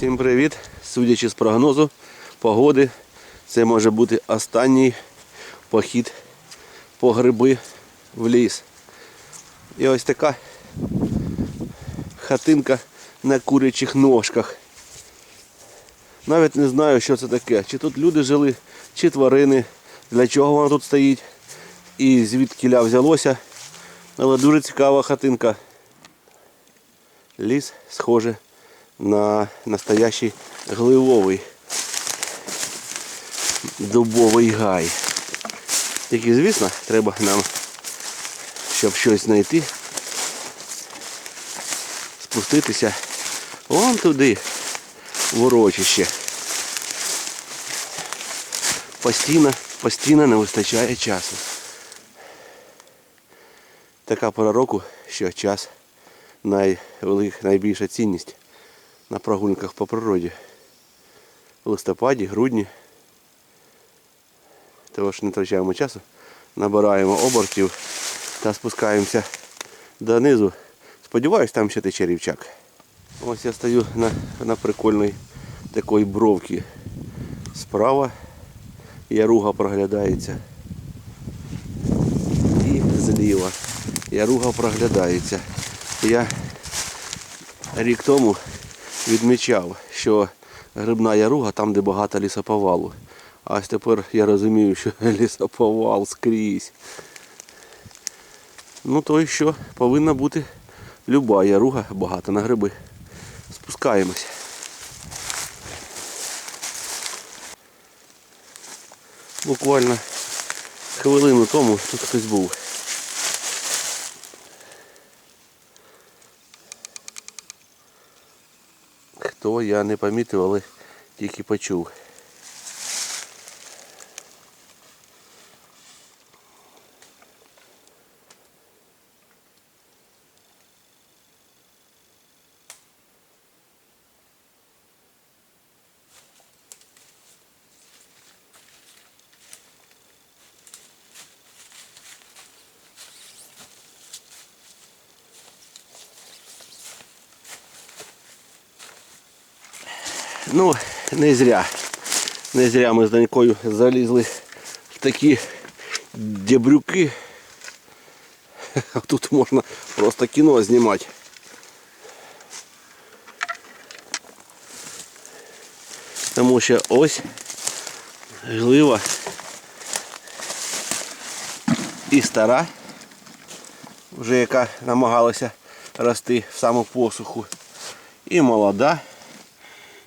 Всім привіт! Судячи з прогнозу погоди, це може бути останній похід по гриби в ліс. І ось така хатинка на курячих ножках. Навіть не знаю, що це таке. Чи тут люди жили, чи тварини, для чого вона тут стоїть і звідки ля взялося. Але дуже цікава хатинка. Ліс схоже на настоящий гливовий дубовий гай. Тільки, звісно, треба нам, щоб щось знайти, спуститися вон туди, в урочище. Постійно, постійно не вистачає часу. Така пора року, що час найбільша цінність на прогулянках по природі. В листопаді, грудні. Тож не втрачаємо часу, набираємо обертів та спускаємося донизу. Сподіваюсь, там ще тече рівчак. Ось я стою на, на прикольній такої бровці. Справа яруга проглядається. І зліва яруга проглядається. Я рік тому відмічав, що грибна яруга там, де багато лісоповалу. А ось тепер я розумію, що лісоповал скрізь. Ну то і що, повинна бути люба яруга багата на гриби. Спускаємось. Буквально хвилину тому тут хтось був. Хто я не помітив, але тільки почув. Ну, не зря. Не зря ми з Данькою залізли в такі дебрюки. Тут можна просто кіно знімати. Тому що ось глива і стара, вже яка намагалася рости в саму посуху, і молода.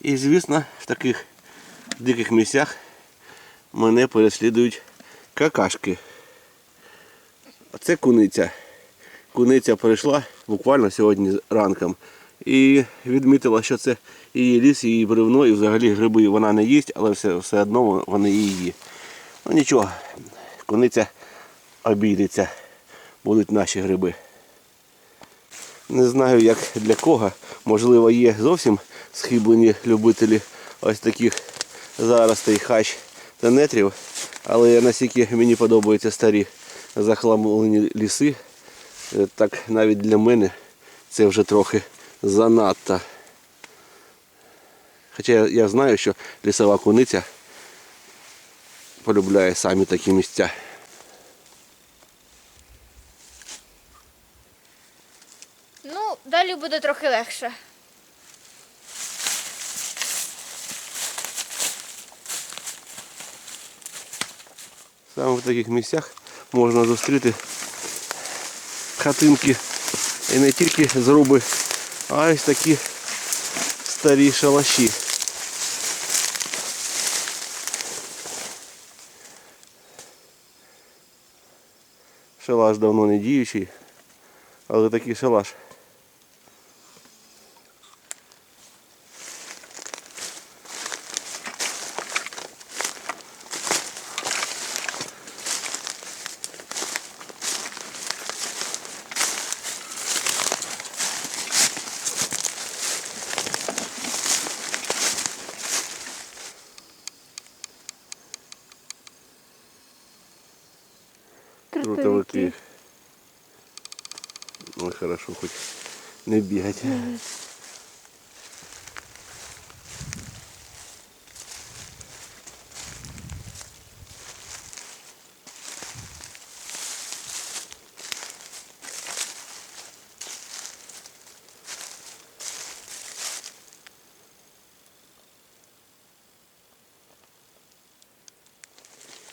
І звісно, в таких диких місцях мене переслідують какашки. Оце куниця. Куниця прийшла буквально сьогодні ранком і відмітила, що це її ліс, її бревно і взагалі гриби вона не їсть, але все, все одно вони її. Ну нічого, куниця обійдеться, будуть наші гриби. Не знаю як для кого. Можливо є зовсім схиблені любителі ось таких заростей хач та нетрів. Але наскільки мені подобаються старі захламлені ліси, е, так навіть для мене це вже трохи занадто. Хоча я, я знаю, що лісова куниця полюбляє самі такі місця. Ну, далі буде трохи легше. Саме в таких місцях можна зустріти хатинки і не тільки зруби, а ось такі старі шалаші. Шалаш давно не діючий, але такий шалаш. Крутовики. Ой, хорошо, хоть не бігать.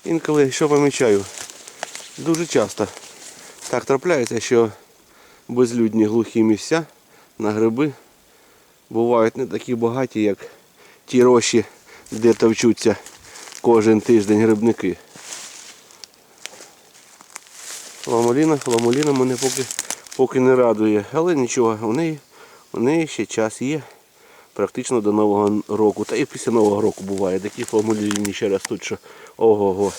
Інколи що помічаю дуже часто так трапляється, що безлюдні глухі місця на гриби бувають не такі багаті, як ті рощі, де товчуться кожен тиждень грибники. Ламоліна, ламоліна мене поки, поки не радує, але нічого, у неї, у неї ще час є. Практично до Нового року. Та і після Нового року буває. Такі ламоліні ще ростуть, що ого-го.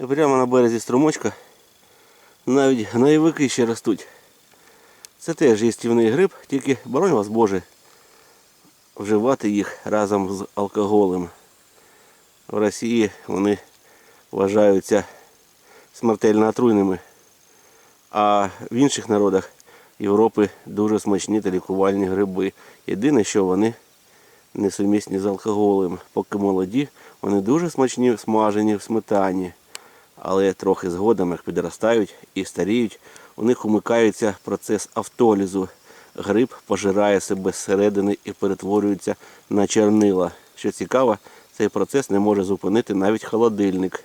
І прямо на березі струмочка навіть гноєвики ще ростуть. Це теж їстівний гриб, тільки боронь вас Боже вживати їх разом з алкоголем. В Росії вони вважаються смертельно отруйними, а в інших народах Європи дуже смачні та лікувальні гриби. Єдине, що вони несумісні з алкоголем. Поки молоді, вони дуже смачні смажені в сметані. Але трохи згодом, як підростають і старіють, у них умикається процес автолізу. Гриб пожирає себе зсередини і перетворюється на чернила. Що цікаво, цей процес не може зупинити навіть холодильник.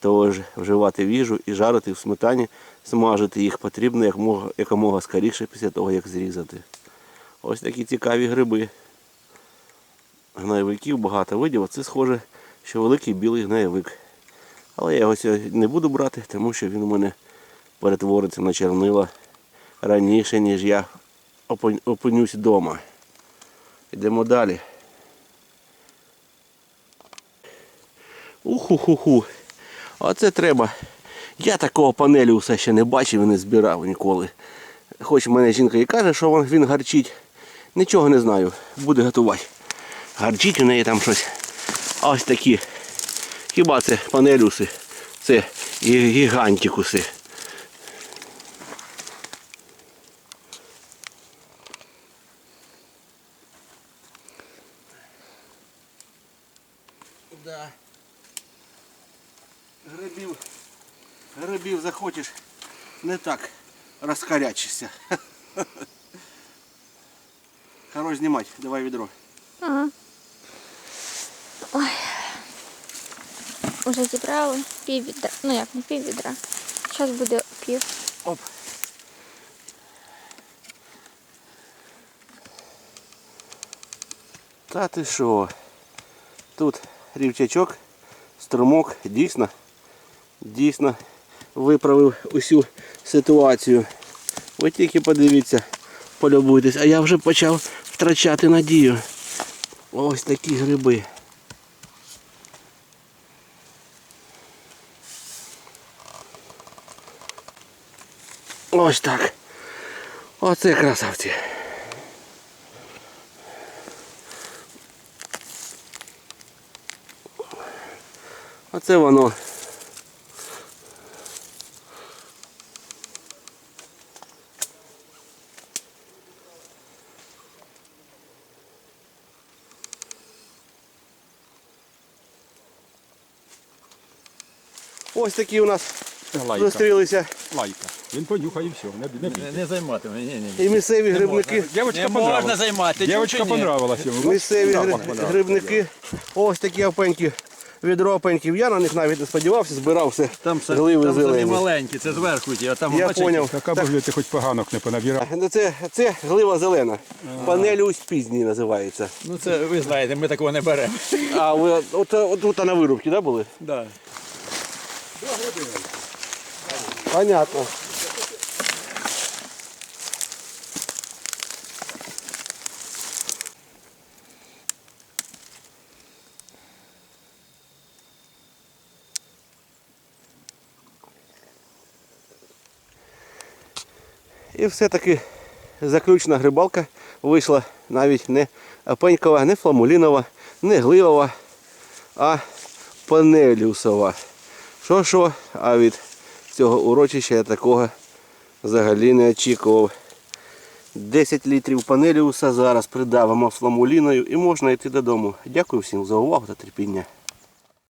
Тож вживати в їжу і жарити в сметані, смажити їх потрібно якомога, скоріше після того, як зрізати. Ось такі цікаві гриби. Гноєвиків багато видів, це схоже, що великий білий гноєвик. Але я його сьогодні не буду брати, тому що він у мене перетвориться на чернила раніше, ніж я опинюсь вдома. Йдемо далі. Уху-ху-ху. Оце треба. Я такого панелюса ще не бачив і не збирав ніколи. Хоч мене жінка і каже, що він гарчить. Нічого не знаю. Буде готувати. Гарчить у неї там щось. Ось такі. Хіба це панелюси? Це гі- гігантикуси. Да. Грибів, грибів захочеш, не так розкарячишся. Хорош знімати, давай відро. Ага. Ой. Уже зібрали пів відра. Ну як не пів відра. Зараз буде пів. Оп. Та ти що? Тут рівчачок, струмок дійсно, дійсно виправив усю ситуацію. Ви тільки подивіться, полюбуйтесь, а я вже почав втрачати надію. Ось такі гриби. Ось так. Оце красавці. Оце воно. Ось такі у нас Лайка. зустрілися Лайка. Він понюхає і все. Не, не Не, займатиме, ні, ні. і місцеві грибники. Дівчинка Не можна понравилась. займати. Дівчинка ні. понравилась йому. Місцеві Запах гри- понравився. грибники. Ось такі опеньки. Відро опеньків. Я на них навіть не сподівався, збирав все Там, все, гливи там самі зелені. маленькі, це зверху ті, а там Я бачите, зрозумів. Так аби ж ти хоч поганок не понабирав. Ну, Це, це глива зелена. Панелюсь пізній називається. Ну це ви знаєте, ми такого не беремо. А ви от, от, от тут на вирубці, да, були? Да. Понятно. І все-таки заключна грибалка вийшла навіть не пенькова, не фламулінова, не гливова, а панелюсова. Що що, а від цього урочища я такого взагалі не очікував. 10 літрів панелюса зараз придавимо фламуліною і можна йти додому. Дякую всім за увагу та терпіння.